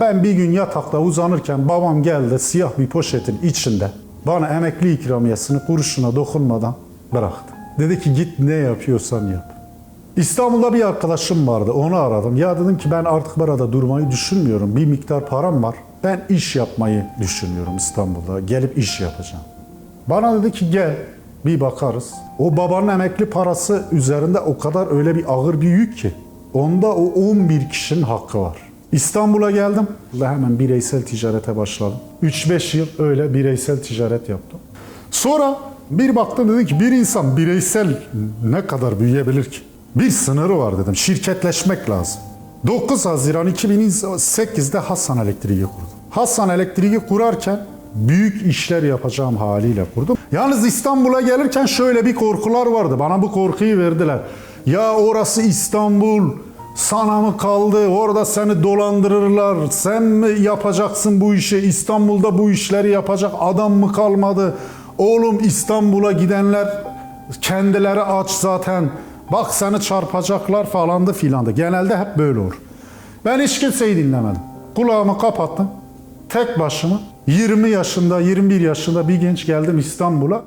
Ben bir gün yatakta uzanırken babam geldi siyah bir poşetin içinde bana emekli ikramiyesini kuruşuna dokunmadan bıraktı. Dedi ki git ne yapıyorsan yap. İstanbul'da bir arkadaşım vardı onu aradım. Ya dedim ki ben artık burada durmayı düşünmüyorum. Bir miktar param var. Ben iş yapmayı düşünüyorum İstanbul'da. Gelip iş yapacağım. Bana dedi ki gel bir bakarız. O babanın emekli parası üzerinde o kadar öyle bir ağır bir yük ki. Onda o 11 kişinin hakkı var. İstanbul'a geldim ve hemen bireysel ticarete başladım. 3-5 yıl öyle bireysel ticaret yaptım. Sonra bir baktım dedim ki bir insan bireysel ne kadar büyüyebilir ki? Bir sınırı var dedim. Şirketleşmek lazım. 9 Haziran 2008'de Hasan Elektriği kurdum. Hasan Elektriği kurarken büyük işler yapacağım haliyle kurdum. Yalnız İstanbul'a gelirken şöyle bir korkular vardı. Bana bu korkuyu verdiler. Ya orası İstanbul, sana mı kaldı? Orada seni dolandırırlar. Sen mi yapacaksın bu işi? İstanbul'da bu işleri yapacak adam mı kalmadı? Oğlum İstanbul'a gidenler kendileri aç zaten. Bak seni çarpacaklar falandı filandı. Genelde hep böyle olur. Ben hiç kimseyi dinlemedim. Kulağımı kapattım. Tek başıma 20 yaşında, 21 yaşında bir genç geldim İstanbul'a.